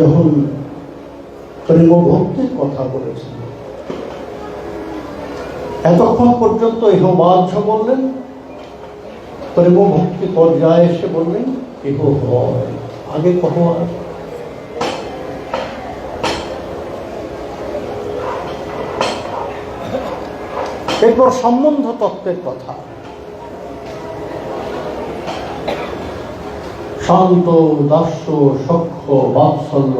যখন প্রেম ভক্তির কথা বলেছেন এতক্ষণ পর্যন্ত ইহ বললেন পর্যায়ে এসে বললেন, ইহ হয়, আগে আর। এরপর সম্বন্ধ তত্ত্বের কথা শান্ত দাস্য সক্ষ, বাৎসল্য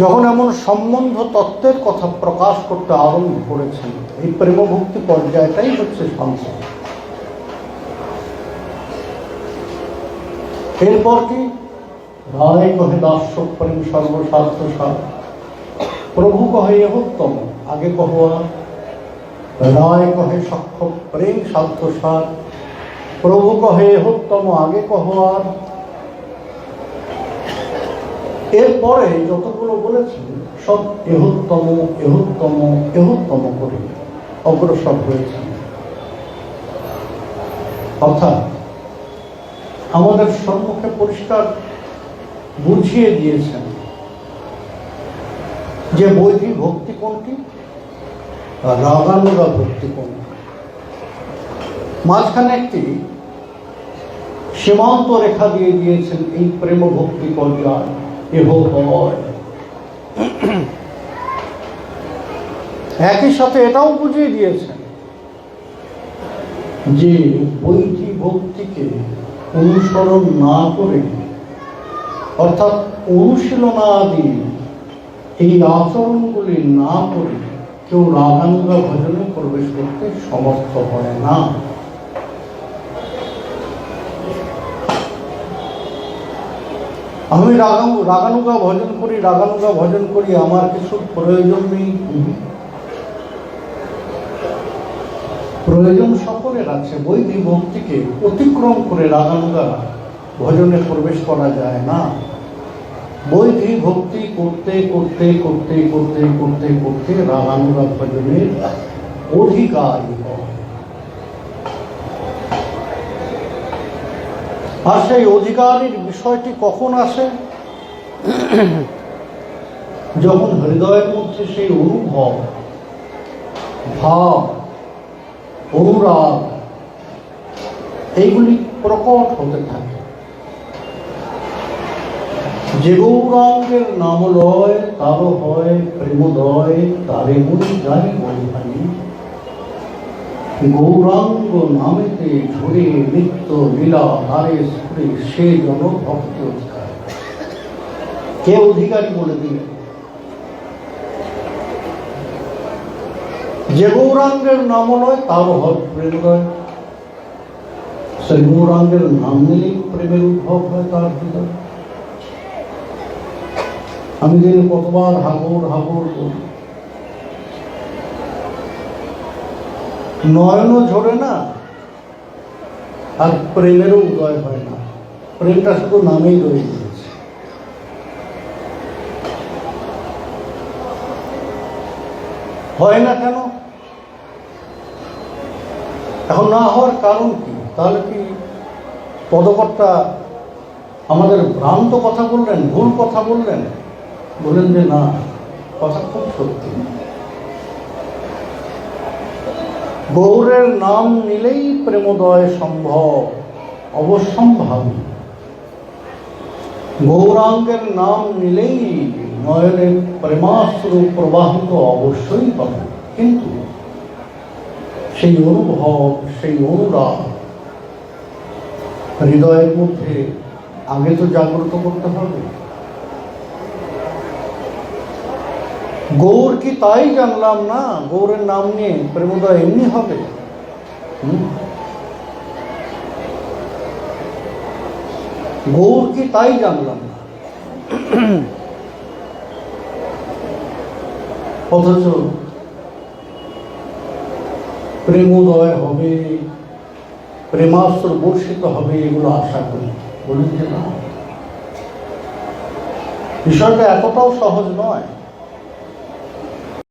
যখন এমন সম্বন্ধ তত্ত্বের কথা প্রকাশ করতে আরম্ভ করেছেন, এই প্রেমভক্তি পর্যায়টাই হচ্ছে শান্ত। এরপর কি? রায় কহে, দাস্য প্রেম সর্বস্বার্থ সার প্রভু কহে এহোত্তম আগে কহা রায় কহে, সক্ষ প্রেম সাধ্য সার প্রভু কহে এহোত্তম আগে কহর এরপরে যতগুলো বলেছেন সব এহোত্তম এহোত্তম এহোত্তম করে অগ্রসর হয়েছেন অর্থাৎ আমাদের সম্মুখে পরিষ্কার বুঝিয়ে দিয়েছেন যে বৈদিক ভক্তি কোনটি? আর রাগানুগা ভক্তি কোনটি? মাঝখানে একটি সীমান্ত রেখা দিয়ে দিয়েছেন এই প্রেম ভক্তি পর্যায়। এহ একই সাথে এটাও বুঝিয়ে দিয়েছেন যে বৈধি ভক্তিকে অনুসরণ না করে, অর্থাৎ অনুশীলনা দিয়ে এই আচরণগুলি না করে কেউ রাগানুগা ভজনে প্রবেশ করতে সমর্থ হয় না। আমি রাগানু রাগানুগা ভজন করি, রাগানুগা ভজন করি, আমার কিছু প্রয়োজন নেই। প্রয়োজন সকলের আছে বৈদিক ভক্তিকে অতিক্রম করে রাগানুগা ভজনে প্রবেশ করা যায় না। বৈদিক ভক্তি করতে করতে করতে করতে করতে করতে রাগানুগা ভজনের অধিকারী হয় আর সেই অধিকারের বিষয়টি কখন আসে? যখন হৃদয়ের মধ্যে সেই অনুভব, ভাব, অনুরাগ, এইগুলি প্রকট হতে থাকে। যে গৌরাঙ্গের নাম লয়, তারও হয় প্রেমদয়, তারে মনে যায় বলভানি গৌরাঙ্গ নামেতে ঝরে নিত্য লীলা হারে সুরে সে জন ভক্তি অধিকার কে অধিকারী বলে দিলেন যে গৌরাঙ্গের নাম নয় তারও হয় প্রেমদয় সেই গৌরাঙ্গের নাম নিলেই প্রেমের উদ্ভব হয় তার হৃদয় আমি যে কতবার হাবর হাবর করি নয়নও ঝরে না, আর প্রেমেরও উদয় হয় না। প্রেমটা শুধু নামেই রয়ে গিয়েছে। হয় না কেন? এখন না হওয়ার কারণ কি? তাহলে কি পদকর্তা আমাদের ভ্রান্ত কথা বললেন, ভুল কথা বললেন? বললেন যে না, কথা খুব সত্যি। গৌরের নাম নিলেই প্রেমোদয় সম্ভব, অবশ্যম্ভাবী। গৌরাঙ্গের নাম নিলেই নয়নের প্রেমাশ্রু প্রবাহিত অবশ্যই হবে কিন্তু সেই অনুভব, সেই অনুরাগ হৃদয়ের মধ্যে আগে তো জাগ্রত করতে হবে। গৌর কি তাই জানলাম না? গৌরের নাম নিয়ে প্রেমোদয় এমনি হবে? গৌর কি তাই জানলাম না? অথচ প্রেমোদয় হবে, প্রেমাস্ত্র বর্ষিত হবে এগুলো আশা করি। বলুন যে না। বিষয়টা এতটাও সহজ নয়।